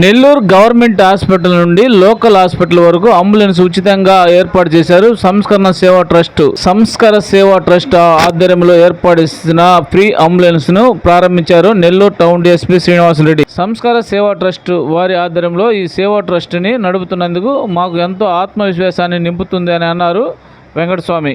Nellore government hospital నుండి local hospital వరకు ambulance ఉచితంగా ఏర్పాటు చేశారు. సంస్కరణ సేవా ట్రస్ట్ సంస్కర సేవా ట్రస్ట్ ఆధ్వర్యంలో ఏర్పాటు చేసిన ఫ్రీ అంబులెన్స్ను ప్రారంభించారు నెల్లూరు టౌన్ డిఎస్పీ శ్రీనివాసరెడ్డి సంస్కార సేవా ట్రస్ట్ వారి ఆధ్వర్యంలో ఈ సేవా ట్రస్ట్ని నడుపుతున్నందుకు మాకు ఎంతో ఆత్మవిశ్వాసాన్ని నింపుతుంది అని అన్నారు వెంకటస్వామి.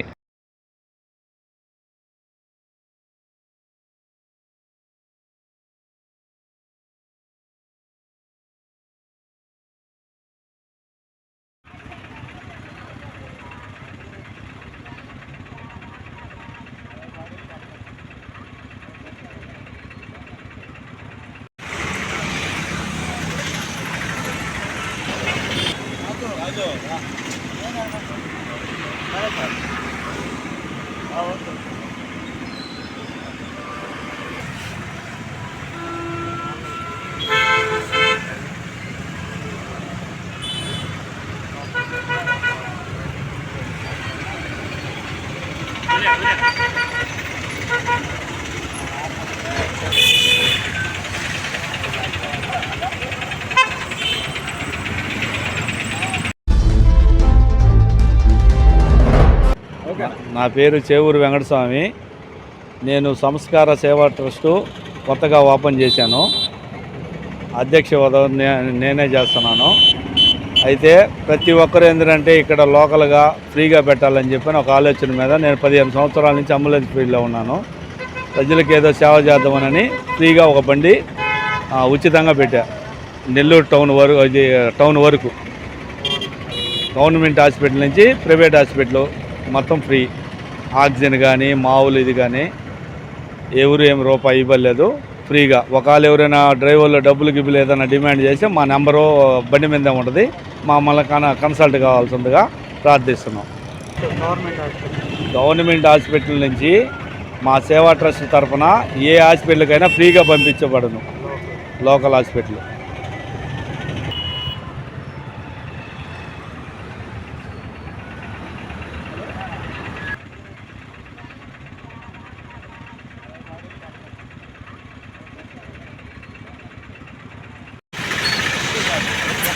Yeah, yeah. నా పేరు చేవూరు వెంకటస్వామి. నేను సంస్కార సేవా ట్రస్టు కొత్తగా ఓపెన్ చేశాను. అధ్యక్ష నే- నేనే చేస్తున్నాను. అయితే ప్రతి ఒక్కరు ఏంటంటే ఇక్కడ లోకల్గా ఫ్రీగా పెట్టాలని చెప్పిన ఒక ఆలోచన మీద నేను పదిహేను సంవత్సరాల నుంచి అంబులెన్స్ ఫీల్డ్లో ఉన్నాను. ప్రజలకు ఏదో సేవ చేద్దామనని ఫ్రీగా ఒక బండి ఉచితంగా పెట్టా. నెల్లూరు టౌన్ వరకు ఇది టౌన్ వరకు. గవర్నమెంట్ హాస్పిటల్ నుంచి ప్రైవేట్ హాస్పిటల్ మొత్తం ఫ్రీ. ఆక్సిజన్ కానీ మామూలు ఇది కానీ ఎవరు ఏం రూపాయి ఇవ్వలేదు. ఫ్రీగా. ఒకవేళ ఎవరైనా డ్రైవర్లు డబ్బులు గిబ్బులు ఏదైనా డిమాండ్ చేస్తే మా నెంబరు బండి మీద ఉంటుంది. మమ్మల్ని కన కన్సల్ట్ కావాల్సిందిగా ప్రార్థిస్తున్నాం. Government hospital. నుంచి మా సేవా ట్రస్ట్ తరఫున ఏ హాస్పిటల్కైనా ఫ్రీగా పంపించబడను. Local hospital.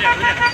Yeah, yeah, yeah.